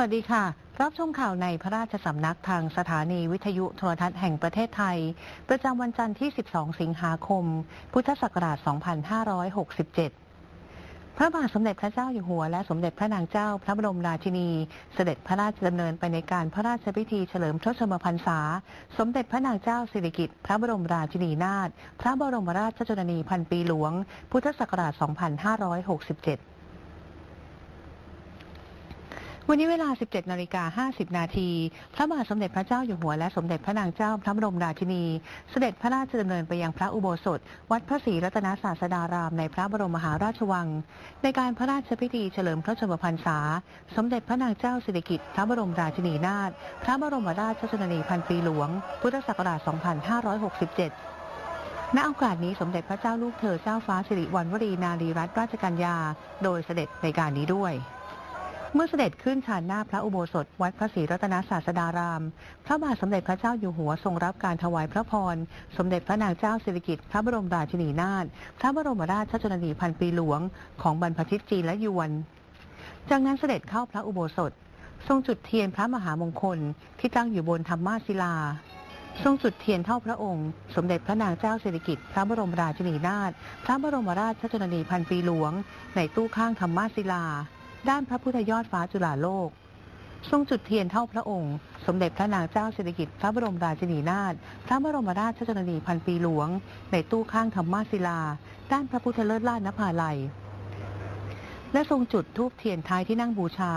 วัสดีค่ะ รับชมข่าวในพระราชสำนักทางสถานีวิทยุโทรทัศน์แห่งประเทศไทย ประจำวันจันทร์ที่ 12 สิงหาคม พุทธศักราช 2567พระบาทสมเด็จพระเจ้าอยู่หัวและสมเด็จพระนางเจ้าพระบรมราชินี เสด็จพระราชดำเนินไปในการพระราชพิธีเฉลิมพระชนมพรรษา สมเด็จพระนางเจ้าสิริกิติ์พระบรมราชินีนาถพระบรมราชชนนีพันปีหลวง พุทธศักราช 2567 วันนี้เวลา 17 นาฬิกา 50 นาที พระบาทสมเด็จพระเจ้าอยู่หัวและสมเด็จพระนางเจ้าพระบรมราชินี เสด็จพระราชดำเนินไปยังพระอุโบสถ วัดพระศรีรัตนศาสดารามในพระบรมมหาราชวัง ในการพระราชพิธีเฉลิมพระชนมพรรษา สมเด็จพระนางเจ้าสิริกิติ์พระบรมราชินีนาถ พระบรมราชชนนีพันปีหลวง พุทธศักราช 2567ณโอกาสนี้สมเด็จพระเจ้าลูกเธอเจ้าฟ้าสิริวัณวรีนารีรัตนราชกัญญา โดยเสด็จในการนี้ด้วย เมื่อเสด็จขึ้นชานหน้าพระอุโบสถ วัดพระศรีรัตนศาสดาราม พระบาทสมเด็จพระเจ้าอยู่หัวทรงรับการถวายพระพร สมเด็จพระนางเจ้าสิริกิติ์พระบรมราชินีนาถ พระบรมราชชนนีพันปีหลวง ของบรรพชิตจีนและยวน จากนั้นเสด็จเข้าพระอุโบสถ ทรงจุดเทียนพระมหามงคลที่ตั้งอยู่บนธรรมาศิลา ทรงจุดเทียนเท่าพระองค์ สมเด็จพระนางเจ้าสิริกิติ์พระบรมราชินีนาถ พระบรมราชชนนีพันปีหลวง ในตู้ข้างธรรมาศิลา ด้านพระพุทธยอดฟ้าจุฬาโลก ทรงจุดเทียนเท่าพระองค์ สมเด็จพระนางเจ้าสิริกิติ์พระบรมราชินีนาถพระบรมราชชนนีพันปีหลวง ในตู้ข้างธรรมาศิลา ด้านพระพุทธเลิศล่านภาลัย และทรงจุดธูปเทียนท้ายที่นั่งบูชา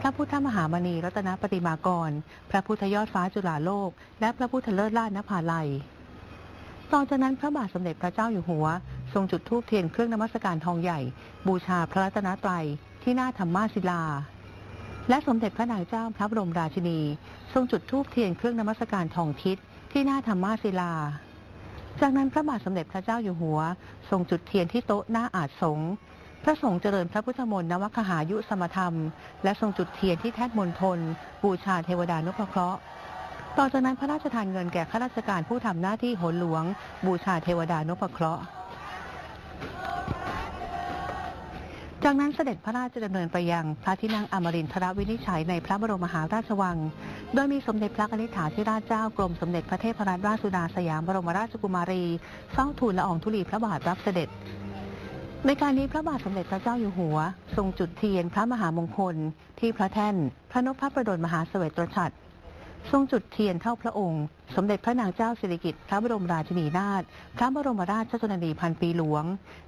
พระพุทธมหามณีรัตนปฏิมากร พระพุทธยอดฟ้าจุฬาโลก และพระพุทธเลิศล่านภาลัยต่อจากนั้นพระบาทสมเด็จพระเจ้าอยู่หัว ทรงจุดธูปเทียนเครื่องนมัสการทองใหญ่ บูชาพระรัตนตรัย ที่หน้าธรรมาศิลา และสมเด็จพระนางเจ้าพระบรมราชินี ทรงจุดธูปเทียนเครื่องนมัสการทองทิศที่หน้าธรรมาศิลา จากนั้นพระบาทสมเด็จพระเจ้าอยู่หัว ทรงจุดเทียนที่โต๊ะหน้าอาจสงพระสงฆ์เจริญพระพุทธมนต์นวคหายุสมธรรม และทรงจุดเทียนที่แท่นมณฑลบูชาเทวดานุภเคราะห์ต่อจากนั้นพระราชทานเงินแก่ข้าราชการผู้ทำหน้าที่หนหลวง บูชาเทวดานุภเคราะห์ จากนั้นเสด็จพระราชดำเนินไปยังพระที่นั่งอมรินทรวินิจฉัยในพระบรมมหาราชวัง โดยมีสมเด็จพระนิษฐาธิราชเจ้ากรมสมเด็จพระเทพรัตนราชสุดาสยามบรมราชกุมารีเฝ้าทูลละอองธุลีพระบาทรับเสด็จ ในการนี้พระบาทสมเด็จพระเจ้าอยู่หัว ทรงจุดเทียนพระมหามงคล ที่พระแท่น พระนพพระประดลมหาเสวตฉัตร ทรงจุดเทียนเท่าพระองค์ สมเด็จพระนางเจ้าสิริกิติ์พระบรมราชินีนาถพระบรมราชชนนีพันปีหลวง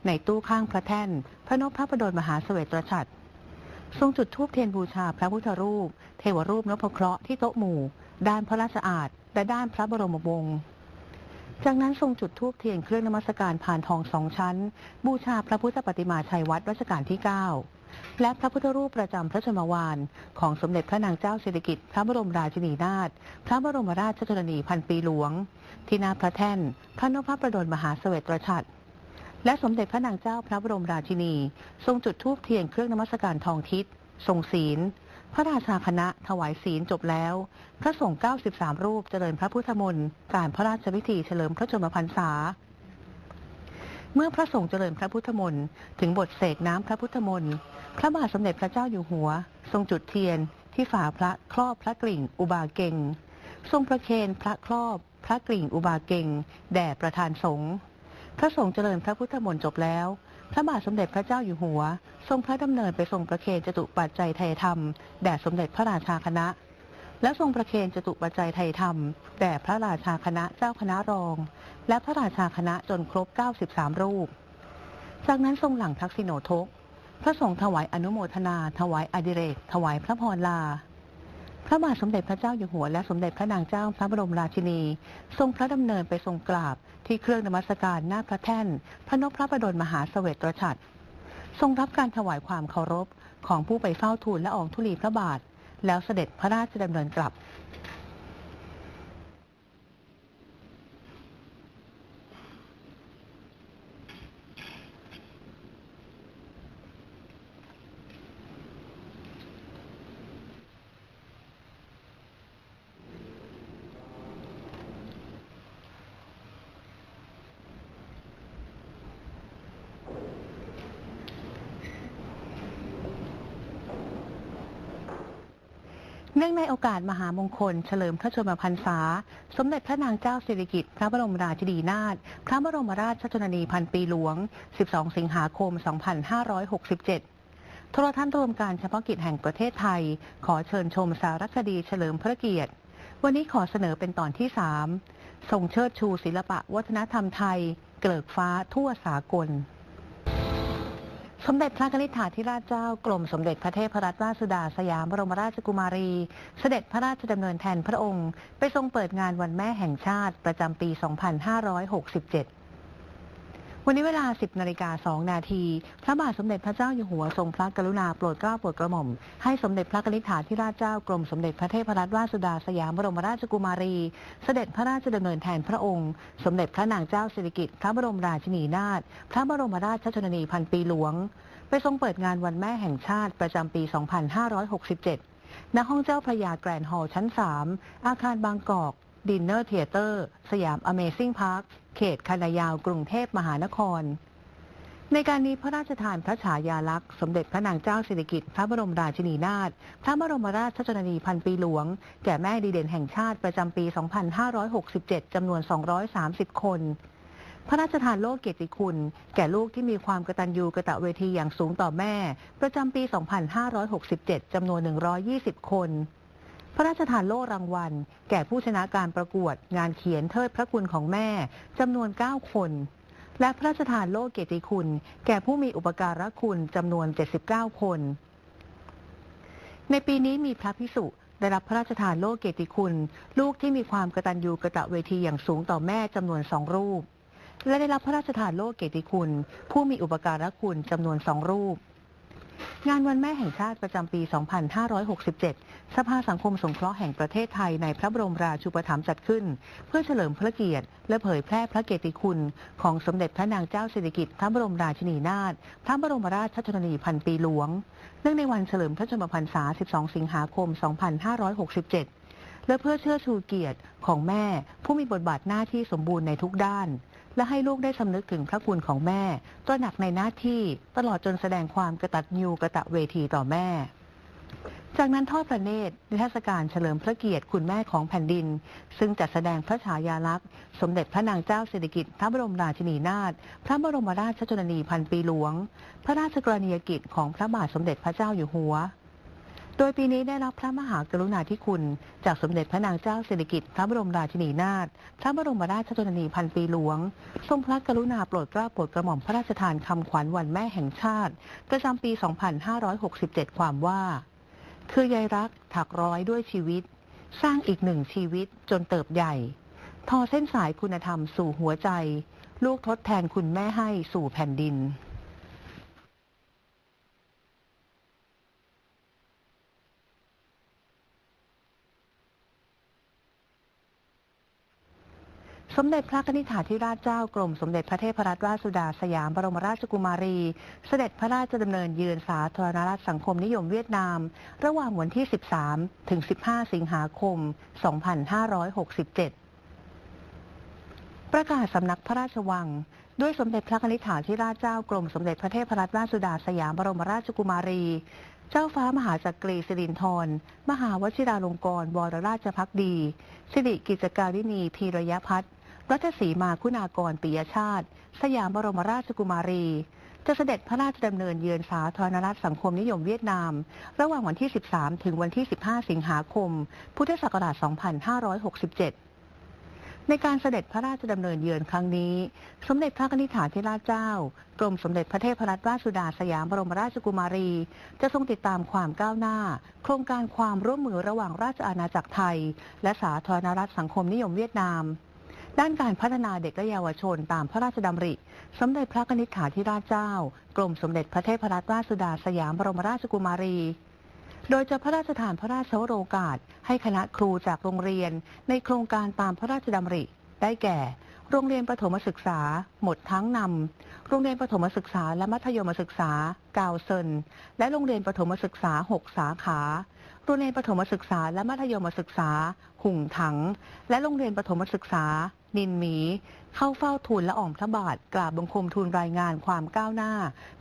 ในตู้ข้างพระแท่น พระนพพระประดลมหาเสวตฉัตรทรงจุดธูปเทียนบูชาพระพุทธรูป เทวรูปนพเคราะห์ที่โต๊ะหมู่ ด้านพระราชอาณและด้านพระบรมวงศ์จากนั้นทรงจุดธูปเทียนเครื่องนมัสการผ่านทองสองชั้น บูชาพระพุทธปฏิมาชัยวัดรัชกาลที่ 9 และพระพุทธรูปประจำพระชนมวาน ของสมเด็จพระนางเจ้าสิริกิติ์พระบรมราชินีนาถพระบรมราชชนนีพันปีหลวง ที่หน้าพระแท่น พระนพประดลมหาเสวตฉัตรและสมเด็จพระนางเจ้าพระบรมราชินี ทรงจุดธูปเทียนเครื่องนมัสการทองทิศทรงศีล พระราชาคณะถวายศีลจบแล้ว พระสงฆ์93 รูปเจริญพระพุทธมนต์การพระราชพิธีเฉลิมพระชนมพรรษา เมื่อพระสงฆ์เจริญพระพุทธมนต์ถึงบทเสกน้ำพระพุทธมนต์พระบาทสมเด็จพระเจ้าอยู่หัว ทรงจุดเทียนที่ฝาพระครอบพระกริ่งอุบาเกงทรงประเคนพระครอบพระกริ่งอุบาเกงแด่ประธานสงฆ์พระสงฆ์เจริญพระพุทธมนต์จบแล้ว พระบาทสมเด็จพระเจ้าอยู่หัว ทรงพระดำเนินไปทรงประเคนจตุปัจจัยไทยธรรมแด่สมเด็จพระราชาคณะ และทรงประเคนจตุปัจจัยไทยธรรมแด่พระราชาคณะเจ้าคณะรอง และพระราชาคณะจนครบ 93 รูป จากนั้นทรงหลังทักษิโนทก พระสงฆ์ถวายอนุโมทนา ถวายอดิเรก ถวายพระพรลา พระบาทสมเด็จพระเจ้าอยู่หัวและสมเด็จพระนางเจ้าพระบรมราชินี ทรงพระดำเนินไปทรงกราบที่เครื่องนมัสการหน้าพระแท่น พระนพพระประดลมหาเสวตฉัตรทรงรับการถวายความเคารพของผู้ไปเฝ้าทูลและอองธุลีพระบาท แล้วเสด็จพระราชดำเนินกลับ เนื่องในโอกาสมหามงคล เฉลิมพระชนมพรรษา สมเด็จพระนางเจ้าสิริกิติ์พระบรมราชินีนาถพระบรมราชชนนีพันปีหลวง 12 สิงหาคม 2567 โทรทัศน์รวมการเฉพาะกิจแห่งประเทศไทย ขอเชิญชมสารคดีเฉลิมพระเกียรติ วันนี้ขอเสนอเป็นตอนที่3ทรงเชิดชูศิลปะวัฒนธรรมไทย เกลิกฟ้าทั่วสากล สมเด็จพระกนิษฐาธิราชเจ้ากรมสมเด็จพระเทพรัตนราชสุดาสยามบรมราชกุมารี เสด็จพระราชดำเนินแทนพระองค์ ไปทรงเปิดงานวันแม่แห่งชาติประจำปี 2567 วันนี้เวลา 10นาฬิกา2นาทีพระบาทสมเด็จพระเจ้าอยู่หัวทรงพระกรุณาโปรดเกล้าโปรดกระหม่อม ให้สมเด็จพระกนิษฐาธิราชเจ้ากรมสมเด็จพระเทพรัตนราชสุดาสยามบรมราชกุมารี เสด็จพระราชดำเนินแทนพระองค์ สมเด็จพระนางเจ้าสิริกิติ์พระบรมราชินีนาถพระบรมราชชนนีพันปีหลวง ไปทรงเปิดงานวันแม่แห่งชาติประจำปี 2567ณห้องเจ้าพระยาแกรนด์ฮอลล์ชั้น 3 อาคารบางกอก ดินเนอร์เทเตอร์สยามอเมซิ่งพาร์ค เขตคณะยาวกรุงเทพมหานคร ในการนี้พระราชทานพระฉายาลักษณ์ สมเด็จพระนางเจ้าสิริกิติ์พระบรมราชินีนาถ พระบรมราชชนนีพันปีหลวง แก่แม่ดีเด่นแห่งชาติประจำปี 2567 จำนวน 230 คน พระราชทานโล่เกียรติคุณ แก่ลูกที่มีความกตัญญูกะตะเวทีอย่างสูงต่อแม่ ประจำปี 2567 จำนวน 120 คน พระราชทานโล่รางวัล แก่ผู้ชนะการประกวด งานเขียนเทิดพระคุณของแม่จำนวน 9 คน และพระราชทานโล่เกียรติคุณ แก่ผู้มีอุปการะคุณจำนวน 79 คน ในปีนี้มีพระพิสุได้รับพระราชทานโล่เกียรติคุณ ลูกที่มีความกตัญญูกะตะเวทีอย่างสูงต่อแม่จำนวนสองรูป และได้รับพระราชทานโล่เกียรติคุณ ผู้มีอุปการะคุณจำนวนสองรูป งานวันแม่แห่งชาติประจำปี 2567 สภาสังคมสงเคราะห์แห่งประเทศไทยในพระบรมราชูปถัมภ์จัดขึ้น เพื่อเฉลิมพระเกียรติ และเผยแพร่พระเกียรติคุณ ของสมเด็จพระนางเจ้าสิริกิติ์พระบรมราชินีนาถ พระบรมราชชนนีพันปีหลวง เนื่องในวันเฉลิมพระชนมพรรษา 12 สิงหาคม 2567 และเพื่อเชื่อชูเกียรติของแม่ผู้มีบทบาทหน้าที่สมบูรณ์ในทุกด้าน และให้ลูกได้สำนึกถึงพระคุณของแม่ ตระหนักในหน้าที่ตลอดจนแสดงความกระตัญญูกระตะเวทีต่อแม่ จากนั้นทอดพระเนตรนิทรรศการเฉลิมพระเกียรติคุณแม่ของแผ่นดิน ซึ่งจัดแสดงพระฉายาลักษณ์ สมเด็จพระนางเจ้าสิริกิติ์พระบรมราชินีนาถพระบรมราชชนนีพันปีหลวง พระราชกรณียกิจของพระบาทสมเด็จพระเจ้าอยู่หัว โดยปีนี้ได้รับพระมหากรุณาธิคุณ จากสมเด็จพระนางเจ้าสิริกิติ์พระบรมราชินีนาถพระบรมราชชนนีพันปีหลวง ทรงพระกรุณาโปรดเกล้าโปรดกระหม่อมพระราชทานคำขวัญวันแม่แห่งชาติ ประจำปี 2567 ความว่า คือยายรักถักร้อยด้วยชีวิต สร้างอีกหนึ่งชีวิตจนเติบใหญ่ ทอเส้นสายคุณธรรมสู่หัวใจ ลูกทดแทนคุณแม่ให้สู่แผ่นดิน มเด็จพระนิษฐาธิราชเจ้ากรมสมเด็จพระเทพรัตนราชสุดาสยามบรมราชกุมารี เสด็จพระราชดำเนินเยือนสาธารณรัฐสังคมนิยมเวียดนาม ระหว่างวันที่ 13 ถึง 15 สิงหาคม 2567ประกาศสำนักพระราชวัง ด้วยสมเด็จพระนิษฐาธิราชเจ้ากรมสมเด็จพระเทพรัตนราชสุดาสยามบรมราชกุมารี เจ้าฟ้ามหาจักรีสิรินธรมหาวชิราลงกรณ์วรราชพักดี สิริกิจการินีพีระยะพัฒน์ รัชสีมาคุณากรปิยชาติ สยามบรมราชกุมารี จะเสด็จพระราชดำเนินเยือนสาธารณรัฐสังคมนิยมเวียดนาม ระหว่างวันที่ 13 ถึงวันที่ 15 สิงหาคม พุทธศักราช 2567 ในการเสด็จพระราชดำเนินเยือนครั้งนี้ สมเด็จพระนิษฐาธิราชเจ้า กรมสมเด็จพระเทพรัตนราชสุดาสยามบรมราชกุมารี จะทรงติดตามความก้าวหน้า โครงการความร่วมมือระหว่างราชอาณาจักรไทย และสาธารณรัฐสังคมนิยมเวียดนาม ด้านการพัฒนาเด็กและเยาวชนตามพระราชดำริ สมเด็จพระนิษฐาธิราชเจ้า กรมสมเด็จพระเทพรัตนราชสุดาสยามบรมราชกุมารี โดยจะพระราชทานพระราชโองการให้คณะครูจากโรงเรียน ในโครงการตามพระราชดำริ ได้แก่ โรงเรียนประถมศึกษา หมดทั้งนำโรงเรียนประถมศึกษาและมัธยมศึกษา กาวเซินและโรงเรียนประถมศึกษา 6 สาขาโรงเรียนประถมศึกษาและมัธยมศึกษา หุ่งถัง และโรงเรียนประถมศึกษา นินหมี เข้าเฝ้าทูลละอองพระบาทกราบบังคมทูลรายงานความก้าวหน้า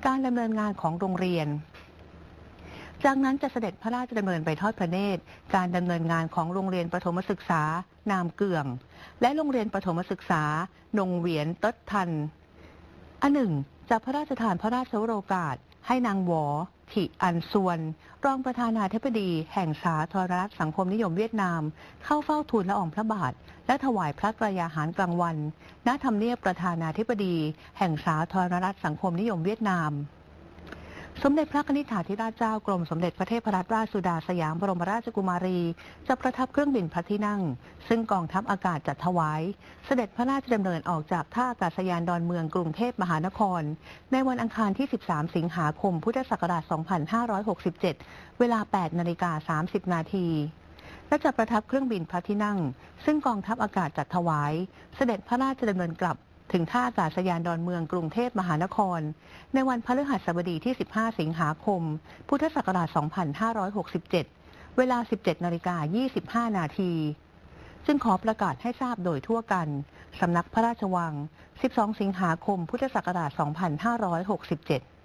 การดำเนินงานของโรงเรียน จากนั้นจะเสด็จพระราชดำเนินไปทอดพระเนตร การดำเนินงานของโรงเรียนประถมศึกษา นามเกื่อง และโรงเรียนประถมศึกษานงเหวียนเติดทัน อันหนึ่งจะพระราชทานพระราชวโรกาส ให้นางหวอถิอันซวน รองประธานาธิบดีแห่งสาธารณรัฐสังคมนิยมเวียดนาม เข้าเฝ้าทูลละอองพระบาท และถวายพระกรยาหารกลางวัน ณ ธรรมเนียบประธานาธิบดี แห่งสาธารณรัฐสังคมนิยมเวียดนาม สมเด็จพระนิธิถาธิราชเจ้ากรมสมเด็จพระเทพรัตนราชสุดาสยามบรมราชกุมารี จะประทับเครื่องบินพระที่นั่ง ซึ่งกองทัพอากาศจัดถวาย เสด็จพระราชดำเนินออกจากท่าอากาศยานดอนเมืองกรุงเทพมหานคร ในวันอังคารที่ 13 สิงหาคม พุทธศักราช 2567 เวลา 8 นาฬิกา 30 นาทีและจะประทับเครื่องบินพระที่นั่ง ซึ่งกองทัพอากาศจัดถวาย เสด็จพระราชดำเนินกลับ ถึงท่าอากาศยานดอนเมืองกรุงเทพมหานคร ในวันพฤหัสบดีที่ 15 สิงหาคม พุทธศักราช 2567 เวลา 17นาฬิกา25 นาทีจึงขอประกาศให้ทราบโดยทั่วกัน สำนักพระราชวัง 12 สิงหาคม พุทธศักราช 2567